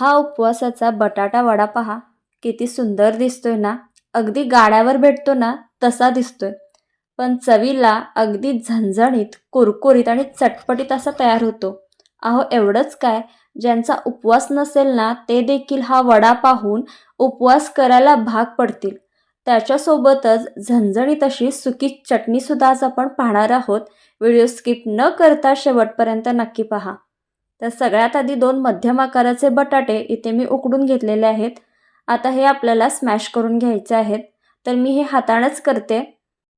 हा उपवासाचा बटाटा वडा पहा. किती सुंदर दिसतोय ना. अगदी गाड्यावर भेटतो ना तसा दिसतोय. पण चवीला अगदी झणझणीत कुरकुरीत आणि चटपटीत असा तयार होतो. अहो एवढंच काय? ज्यांचा उपवास नसेल ना ते देखील हा वडा पाहून उपवास करायला भाग पडतील. त्याच्यासोबतच झणझणीत अशी सुकी चटणीसुद्धा आज आपण पाहणार आहोत. व्हिडिओ स्किप न करता शेवटपर्यंत नक्की पहा. तर सगळ्यात आधी दोन मध्यम आकाराचे बटाटे इथे मी उकडून घेतलेले आहेत. आता हे आपल्याला स्मॅश करून घ्यायचे आहेत. तर मी हे हातानंच करते.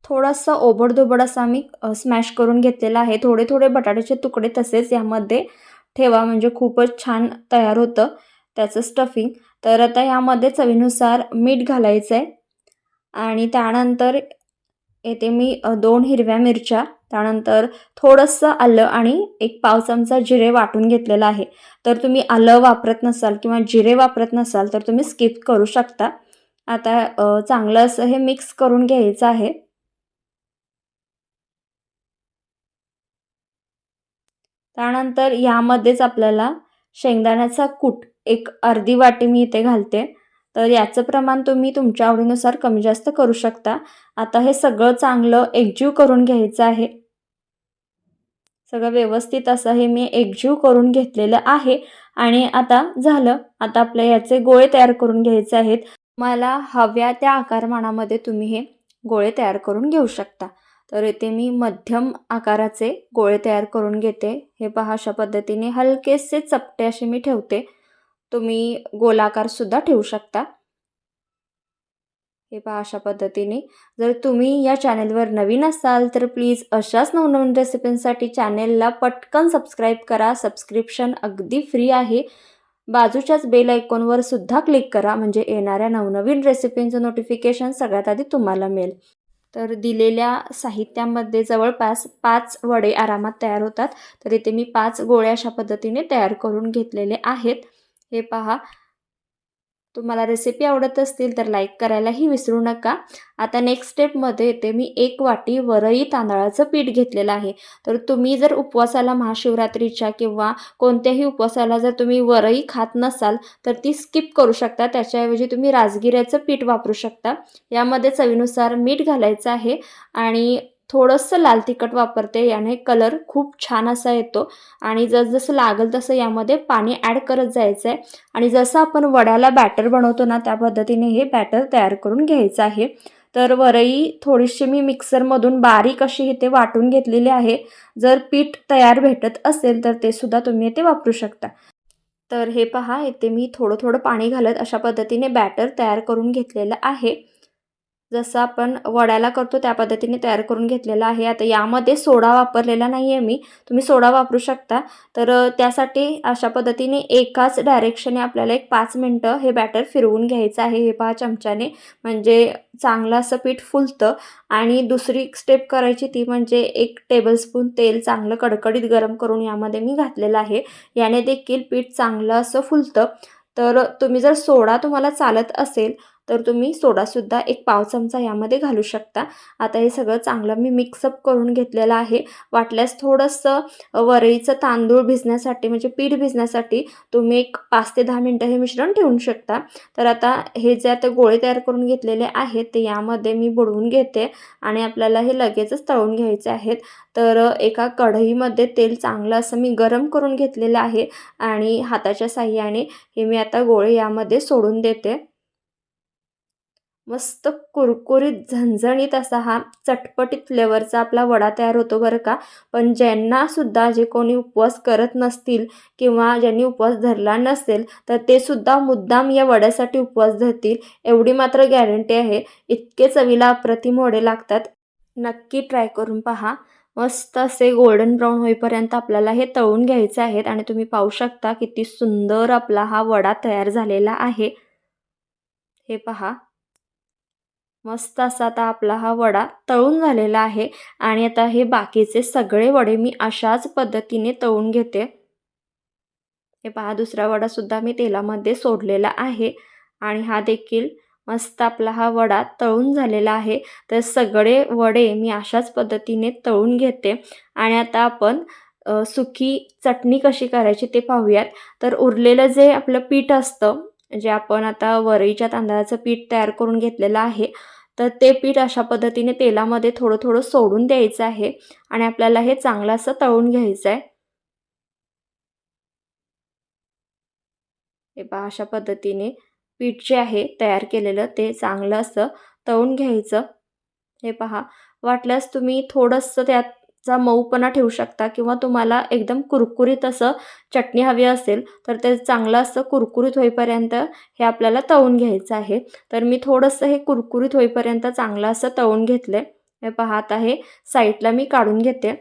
थोडासा ओबडधोबड असा मी स्मॅश करून घेतलेला आहे. थोडे थोडे बटाट्याचे तुकडे तसेच यामध्ये ठेवा म्हणजे खूपच छान तयार होतं त्याचं स्टफिंग तर आता ह्यामध्ये चवीनुसार मीठ घालायचं आहे आणि त्यानंतर येथे मी दोन हिरव्या मिरच्या त्यानंतर थोडंसं आलं आणि एक पाव चमचा जिरे वाटून घेतलेलं आहे. तर तुम्ही आलं वापरत नसाल किंवा जिरे वापरत नसाल तर तुम्ही स्किप करू शकता. आता चांगलं असं हे मिक्स करून घ्यायचं आहे. त्यानंतर यामध्येच आपल्याला शेंगदाण्याचा कूट एक अर्धी वाटी मी इथे घालते. तर याचं प्रमाण तुम्ही तुमच्या आवडीनुसार कमी जास्त करू शकता. आता हे सगळं चांगलं एकजीव करून घ्यायचं आहे. सगळं व्यवस्थित असं हे मी एकजीव करून घेतलेलं आहे. आणि आता झालं. आता आपल्या याचे गोळे तयार करून घ्यायचे आहेत. मला हव्या त्या आकारमानामध्ये तुम्ही हे गोळे तयार करून घेऊ शकता. तर इथे मी मध्यम आकाराचे गोळे तयार करून घेते. हे पहा अशा पद्धतीने हलकेसे चपटे असे मी ठेवते. तुम्ही गोलाकारसुद्धा ठेवू शकता. हे पहा अशा पद्धतीने. जर तुम्ही या चॅनेलवर नवीन असाल तर प्लीज अशाच नवनवीन रेसिपींसाठी चॅनेलला पटकन सबस्क्राईब करा. सबस्क्रिप्शन अगदी फ्री आहे. बाजूच्याच बेल आयकॉनवर सुद्धा क्लिक करा म्हणजे येणाऱ्या नवनवीन रेसिपींचं नोटिफिकेशन सगळ्यात आधी तुम्हाला मिळेल. तर दिलेल्या साहित्यामध्ये जवळपास पाच वडे आरामात तयार होतात. तर इथे मी पाच गोळ्या अशा पद्धतीने तयार करून घेतलेले आहेत. हे पहा तुम्हाला रेसिपी आवडत असतील तर लाईक करायलाही विसरू नका. आता नेक्स्ट स्टेपमध्ये येते मी एक वाटी वरई तांदळाचं पीठ घेतलेलं आहे. तर तुम्ही जर उपवासाला महाशिवरात्रीच्या किंवा कोणत्याही उपवासाला जर तुम्ही वरई खात नसाल तर ती स्किप करू शकता. त्याच्याऐवजी तुम्ही राजगिऱ्याचं पीठ वापरू शकता. यामध्ये चवीनुसार मीठ घालायचं आहे आणि थोडंसं लाल तिखट वापरते याने कलर खूप छान असा येतो. आणि जसजसं लागेल तसं यामध्ये पाणी ॲड करत जायचं आहे आणि जसं आपण वड्याला बॅटर बनवतो ना त्या पद्धतीने हे बॅटर तयार करून घ्यायचं आहे. तर वरई थोडीशी मी मिक्सरमधून बारीक अशी इथे वाटून घेतलेली आहे. जर पीठ तयार भेटत असेल तर ते सुद्धा तुम्ही इथे वापरू शकता. तर हे पहा इथे मी थोडं थोडं पाणी घालत अशा पद्धतीने बॅटर तयार करून घेतलेलं आहे. जसं आपण वड्याला करतो त्या पद्धतीने तयार करून घेतलेला आहे. आता यामध्ये सोडा वापरलेला नाही आहे मी. तुम्ही सोडा वापरू शकता. तर त्यासाठी अशा पद्धतीने एकाच डायरेक्शने आपल्याला एक पाच मिनटं हे बॅटर फिरवून घ्यायचं आहे. हे पहा चमच्याने. म्हणजे चांगलं असं पीठ फुलतं आणि दुसरी स्टेप करायची ती म्हणजे एक टेबलस्पून तेल चांगलं कडकडीत गरम करून यामध्ये मी घातलेलं आहे. याने देखील पीठ चांगलं असं फुलतं. तर तुम्ही जर सोडा तुम्हाला चालत असेल तर तुम्ही सोडासुद्धा एक पाव चमचा यामध्ये घालू शकता. आता हे सगळं चांगलं मी मिक्सअप करून घेतलेलं आहे. वाटल्यास थोडंसं वरईचं तांदूळ भिजण्यासाठी म्हणजे पीठ भिजण्यासाठी तुम्ही एक पाच ते दहा मिनटं हे मिश्रण ठेवू शकता. तर आता हे जे आता गोळे तयार करून घेतलेले आहेत ते यामध्ये मी बुडवून घेते आणि आपल्याला हे लगेचच तळून घ्यायचे आहेत. तर एका कढईमध्ये तेल चांगलं असं मी गरम करून घेतलेलं आहे आणि हाताच्या साह्याने हे मी आता गोळे यामध्ये सोडून देते. मस्त कुरकुरीत झणझणीत असा हा चटपटीत फ्लेवरचा आपला वडा तयार होतो बरं का. पण ज्यांनासुद्धा जे कोणी उपवास करत नसतील किंवा ज्यांनी उपवास धरला नसेल तर ते सुद्धा मुद्दाम या वड्यासाठी उपवास धरतील. एवढी मात्र गॅरंटी आहे. इतके चवीला अप्रतिम वडे लागतात. नक्की ट्राय करून पहा. मस्त असे गोल्डन ब्राऊन होईपर्यंत आपल्याला हे तळून घ्यायचे आहेत आणि तुम्ही पाहू शकता किती सुंदर आपला हा वडा तयार झालेला आहे. हे पहा. मस्त असा आता आपला हा वडा तळून झालेला आहे. आणि आता हे बाकीचे सगळे वडे मी अशाच पद्धतीने तळून घेते. हे पहा दुसरा वडासुद्धा मी तेलामध्ये सोडलेला आहे. आणि हा देखील मस्त आपला हा वडा तळून झालेला आहे. तर सगळे वडे मी अशाच पद्धतीने तळून घेते. आणि आता आपण सुकी चटणी कशी करायची ते पाहूयात. तर उरलेलं जे आपलं पीठ असतं जे आपण आता वरईच्या तांदळाचं पीठ तयार करून घेतलेलं आहे तर ते पीठ अशा पद्धतीने तेलामध्ये थोडं थोडं सोडून द्यायचं आहे आणि आपल्याला हे चांगलं असं तळून घ्यायचं आहे. हे पहा अशा पद्धतीने पीठ जे आहे तयार केलेलं ते चांगलं असं तळून घ्यायचं. हे पहा वाटल्यास तुम्ही थोडंसं त्यात चा मऊपणा ठेवू शकता किंवा तुम्हाला एकदम कुरकुरीत असं चटणी हवी असेल तर ते चांगलं असं कुरकुरीत होईपर्यंत हे आपल्याला तळून घ्यायचं आहे. तर मी थोडंसं हे कुरकुरीत होईपर्यंत चांगलं असं तळून घेतलं आहे हे पाहत आहे साईडला मी काढून घेते.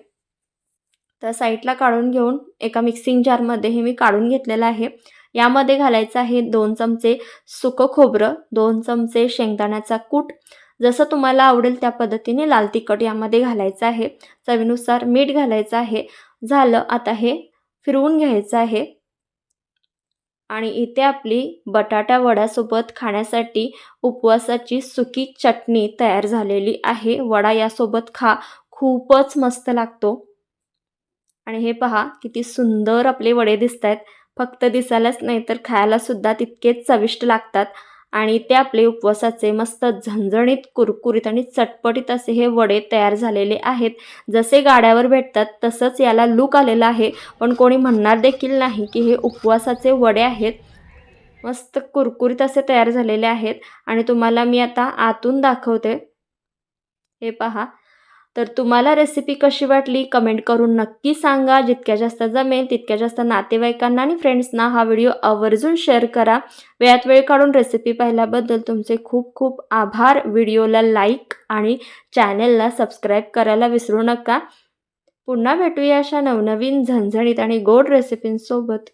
तर साईडला काढून घेऊन एका मिक्सिंग जारमध्ये हे मी काढून घेतलेलं आहे. यामध्ये घालायचं आहे दोन चमचे सुकं खोबरं दोन चमचे शेंगदाण्याचा कूट जसं तुम्हाला आवडेल त्या पद्धतीने लाल तिखट यामध्ये घालायचं आहे. चवीनुसार मीठ घालायचं आहे. झालं आता हे फिरवून घ्यायचं आहे. आणि इथे आपली बटाटा वड्यासोबत खाण्यासाठी उपवासाची सुकी चटणी तयार झालेली आहे. वडा यासोबत खा. खूपच मस्त लागतो. आणि हे पहा किती सुंदर आपले वडे दिसत आहेत फक्त दिसायलाच नाही तर खायलासुद्धा तितकेच चविष्ट लागतात. आणि ते आपले उपवासाचे मस्त झणझणीत कुरकुरीत आणि चटपटीत असे हे वडे तयार झालेले आहेत. जसे गाड्यावर भेटतात तसंच याला लूक आलेला आहे. पण कोणी म्हणणार देखील नाही की हे उपवासाचे वडे आहेत. मस्त कुरकुरीत असे तयार झालेले आहेत. आणि तुम्हाला मी आता आतून दाखवते. हे पहा. तर तुम्हाला रेसिपी कशी वाटली कमेंट करून नक्की सांगा. जितक्या जास्त जमेल तितक्या जास्त नातेवाईकांना आणि फ्रेंड्सना हा व्हिडिओ आवर्जून शेअर करा. वेळात वेळ काढून रेसिपी पाहिल्याबद्दल तुमचे खूप खूप आभार. व्हिडिओला लाईक आणि चॅनेलला सबस्क्राईब करायला विसरू नका. पुन्हा भेटूया अशा नवनवीन झणझणीत आणि गोड रेसिपींसोबत